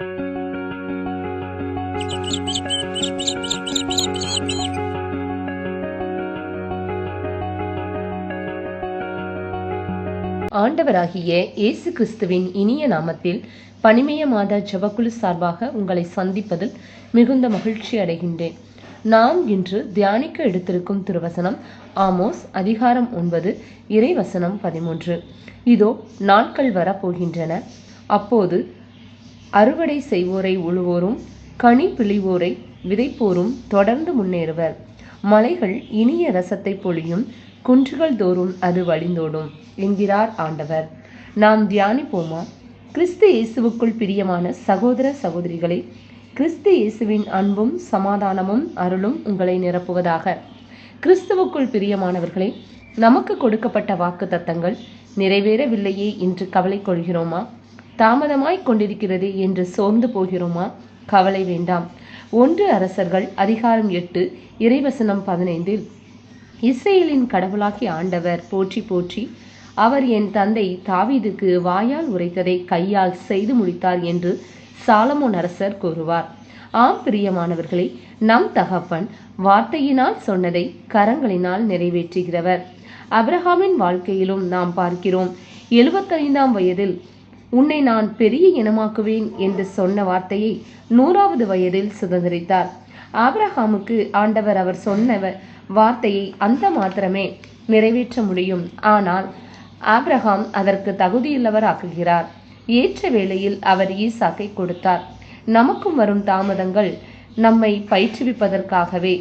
ஆண்டவராகிய இயேசு கிறிஸ்துவின் இனிய நாமத்தில் பனிமய மாதா ஜபக்குழு சார்பாக உங்களை சந்திப்பதில் மிகுந்த மகிழ்ச்சி அடைகின்றேன். நாம் இன்று தியானிக்க எடுத்திருக்கும் திருவசனம் ஆமோஸ் அதிகாரம் ஒன்பது இறைவசனம் பதிமூன்று. இதோ நாட்கள் வரப்போகின்றன. அப்போது அறுவடை செய்வோரை உழுவோரும் கனி பிழிவோரை விதைப்போரும் தொடர்ந்து முன்னேறுவர். மலைகள் இனிய ரசத்தை பொழியும் குன்றுகள் தோறும் அது வழிந்தோடும் என்கிறார் ஆண்டவர். நாம் தியானிப்போமா? கிறிஸ்து இயேசுவுக்குள் பிரியமான சகோதர சகோதரிகளை கிறிஸ்து இயேசுவின் அன்பும் சமாதானமும் அருளும் உங்களை நிரப்புவதாக. கிறிஸ்துவுக்குள் பிரியமானவர்களே நமக்கு கொடுக்கப்பட்ட வாக்கு தத்தங்கள் நிறைவேறவில்லையே என்று கவலை கொள்கிறோமா? தாமதமாய் கொண்டிருக்கிறது என்று சோர்ந்து போகிறோமா? கவலை வேண்டாம். ஒன்று அரசர்கள் அதிகாரம் எட்டு இறைவசனம் பதினைந்தில் இஸ்ரேலின் கடவுளாகி ஆண்டவர் போற்றி போற்றி அவர் என் தந்தை தாவீதுக்கு வாயால் உரைத்ததை கையால் செய்து முடித்தார் என்று சாலமோன் அரசர் கூறுவார். ஆம் பிரியமானவர்களே நம் தகப்பன் வார்த்தையினால் சொன்னதை கரங்களினால் நிறைவேற்றுகிறவர். அப்ரஹாமின் வாழ்க்கையிலும் நாம் பார்க்கிறோம். எழுபத்தைந்தாம் வயதில் உன்னை நான் பெரிய இனமாக்குவேன் என்று சொன்ன வார்த்தையை நூறாவது வயதில் சுதந்திரித்தார். ஆப்ரஹாமுக்கு ஆண்டவர் அவர் சொன்ன வார்த்தையை அந்த மாத்திரமே நிறைவேற்ற முடியும். ஆனால் ஆப்ரஹாம் அதற்கு தகுதியுள்ளவர் ஆக்குகிறார் ஏற்ற வேளையில் அவர் ஈசாக்கை கொடுத்தார். நமக்கும் வரும் தாமதங்கள் நம்மை பயிற்றுவிப்பதற்காகவே.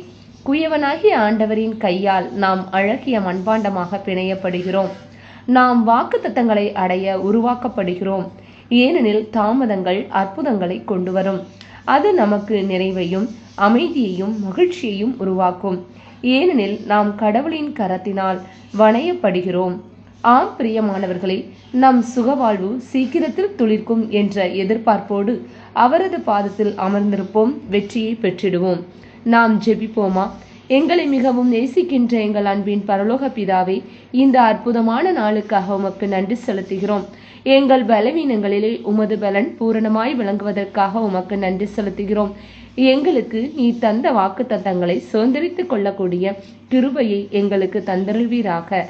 குயவனாகிய ஆண்டவரின் கையால் நாம் அழகிய மண்பாண்டமாக பிணையப்படுகிறோம். நாம் வாக்குத்தத்தங்களை அடைய உருவாக்கப்படுகிறோம். ஏனெனில் தாமதங்கள் அற்புதங்களை கொண்டு வரும் அது நமக்கு நிறைவையும் அமைதியையும் மகிழ்ச்சியையும் உருவாக்கும். ஏனெனில் நாம் கடவுளின் கரத்தினால் வணையப்படுகிறோம். ஆம் பிரியமானவர்களே நம் சுகவாழ்வு சீக்கிரத்தில் துளிர்க்கும் என்ற எதிர்பார்ப்போடு அவரது பாதத்தில் அமர்ந்திருப்போம் வெற்றியை பெற்றிடுவோம். நாம் ஜெபிப்போமா? எங்களை மிகவும் நேசிக்கின்ற எங்கள் அன்பின் பரலோக பிதாவை இந்த அற்புதமான நாளுக்காக உமக்கு நன்றி செலுத்துகிறோம். எங்கள் பலவீனங்களிலே உமது பலன் பூரணமாய் விளங்குவதற்காக உமக்கு நன்றி செலுத்துகிறோம். எங்களுக்கு நீ தந்த வாக்கு தத்தங்களை சுதந்திரித்துக் கொள்ளக்கூடிய கிருபையை எங்களுக்கு தந்தருள்வீராக.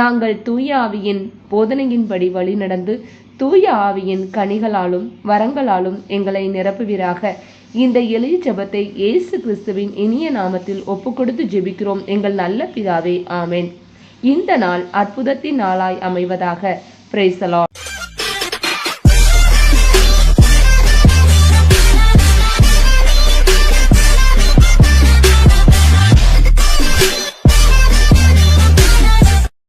நாங்கள் தூயாவியின் போதனையின்படி வழி நடந்து தூய ஆவியின் கனிகளாலும் வரங்களாலும் எங்களை நிரப்புவீராக. இந்த எளிய ஜபத்தை இயேசு கிறிஸ்துவின் இனிய நாமத்தில் ஒப்புக்கொடுத்து ஜெபிக்கிறோம். எங்கள் நல்ல பிதாவே ஆமேன். இந்த நாள் அற்புதத்தின் நாளாய் அமைவதாக. பிரேசலா